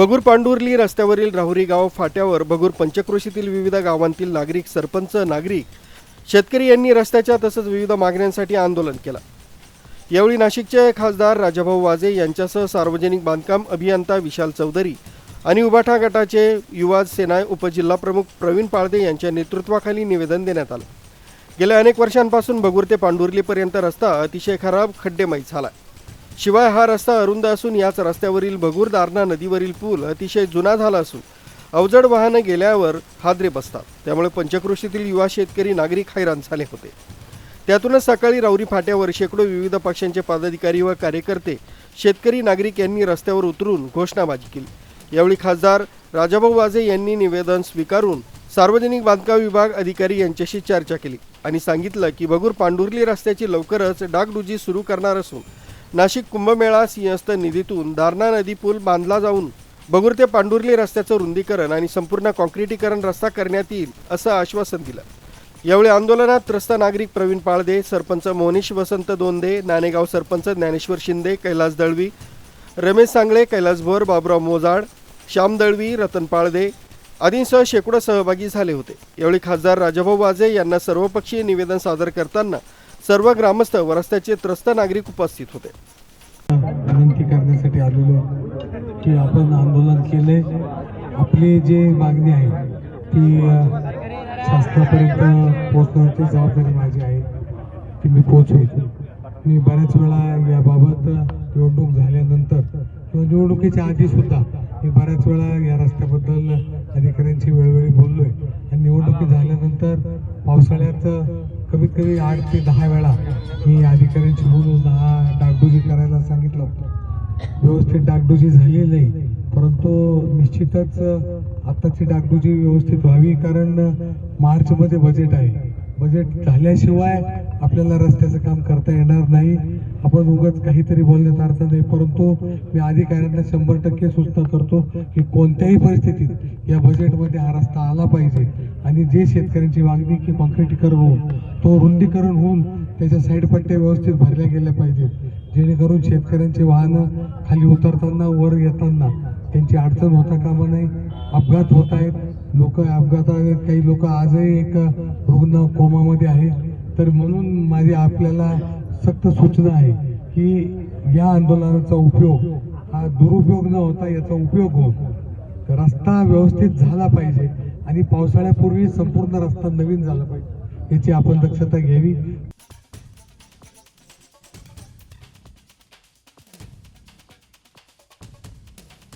बगूर पांडुर्ली रस्त्यावरील राहुरी गाव फाट्यावर बगूर पंचक्रोशीतील विविध गावांतील नागरिक सरपंच नागरिक शेतकरी यांनी रस्त्याच्या तसंच विविध मागण्यांसाठी आंदोलन केलं. यावेळी नाशिकचे खासदार राजाभाऊ वाजे यांच्यासह सार्वजनिक बांधकाम अभियंता विशाल चौधरी आणि उबाठा गटाचे युवा सेना उपजिल्हाप्रमुख प्रवीण पाळदे यांच्या नेतृत्वाखाली निवेदन देण्यात आलं. गेल्या अनेक वर्षांपासून बगूर ते पांडुर्लीपर्यंत रस्ता अतिशय खराब खड्डेमय झाला शिवाय हा रस्ता अरुंद असून याच रस्त्यावरील भगूर दारणा नदीवरील पूल अतिशय जुना झाला असून अवजड वाहनं गेल्यावर हादरे बसतात. त्यामुळे पंचकृषीतील युवा शेतकरी नागरिक हैराण झाले होते. त्यातूनच सकाळी राऊरी फाट्यावर शेकडो विविध पक्षांचे पदाधिकारी व कार्यकर्ते शेतकरी नागरिक यांनी रस्त्यावर उतरून घोषणाबाजी केली. यावेळी खासदार राजाभाऊ वाजे यांनी निवेदन स्वीकारून सार्वजनिक बांधकाम विभाग अधिकारी यांच्याशी चर्चा केली आणि सांगितलं की भगूर पांडुर्ली रस्त्याची लवकरच डागडुजी सुरू करणार असून नाशिक कुंभमेळा सिंहस्थ निधीतून दारणा नदी पूल बांधला जाऊन बगुरते ते पांडुर्ली रस्त्याचं रुंदीकरण आणि संपूर्ण कॉन्क्रिटीकरण रस्ता करण्यात येईल असं आश्वासन दिलं. यावेळी आंदोलनात त्रस्त नागरिक प्रवीण पाळदे सरपंच मोनिश वसंत दोंदे नाणेगाव सरपंच ज्ञानेश्वर शिंदे कैलास दळवी रमेश सांगळे कैलास भोर बाबुराव मोजाड श्याम दळवी रतन पाळदे आदींसह शेकडो सहभागी झाले होते. यावेळी खासदार राजाभाऊ वाजे यांना सर्वपक्षीय निवेदन सादर करताना सर्व ग्रामस्थ व रस्त्याचे त्रस्त नागरिक उपस्थित होते. विनंती करण्यासाठी आलेलो की आपण आंदोलन केले. आपली जी मागणी आहे ती शासनापर्यंत पोहोचण्याची जबाबदारी माझी आहे ती मी पोहोचवेल मी बऱ्याच वेळा याबाबत निवडणूक झाल्यानंतर किंवा निवडणुकीच्या आधी सुद्धा मी बऱ्याच वेळा या रस्त्याबद्दल अधिकाऱ्यांशी वेळोवेळी बोललोय. आणि निवडणुकी झाल्यानंतर पावसाळ्यात कमीत कमी आठ ते दहा वेळा मी अधिकाऱ्यांशी बोलून हा डागडुजी करायला सांगितलं. व्यवस्थित डागडुजी झाली नाही परंतु निश्चितच आत्ताची डागडुजी व्यवस्थित व्हावी कारण मार्चमध्ये बजेट आहे. बजेट झाल्याशिवाय आपल्याला रस्त्याचं काम करता येणार नाही. आपण उगाच काहीतरी बोलण्यात अर्थ नाही परंतु मी अधिकाऱ्यांना शंभर टक्के सूचना करतो की कोणत्याही परिस्थितीत या बजेटमध्ये हा रस्ता आला पाहिजे. आणि जे शेतकऱ्यांची मागणी की कॉन्क्रिटीकरण होऊन तो रुंदीकरण होऊन त्याच्या साईड पट्ट्या व्यवस्थित भरल्या गेल्या पाहिजेत. जेणेकरून शेतकऱ्यांची वाहनं खाली उतरताना वर येताना त्यांची अडचण होता कामा नाही अपघात होत आहेत. लोक अपघातात काही लोक आजही एक रुग्ण कोमामध्ये आहे. तर म्हणून माझी आपल्याला सक्त सूचना आहे की या आंदोलनाचा उपयोग हा दुरुपयोग न होता याचा उपयोग हो रस्ता व्यवस्थित झाला पाहिजे आणि पावसाळ्यापूर्वी संपूर्ण रस्ता नवीन झाला पाहिजे याची आपण दक्षता घ्यावी.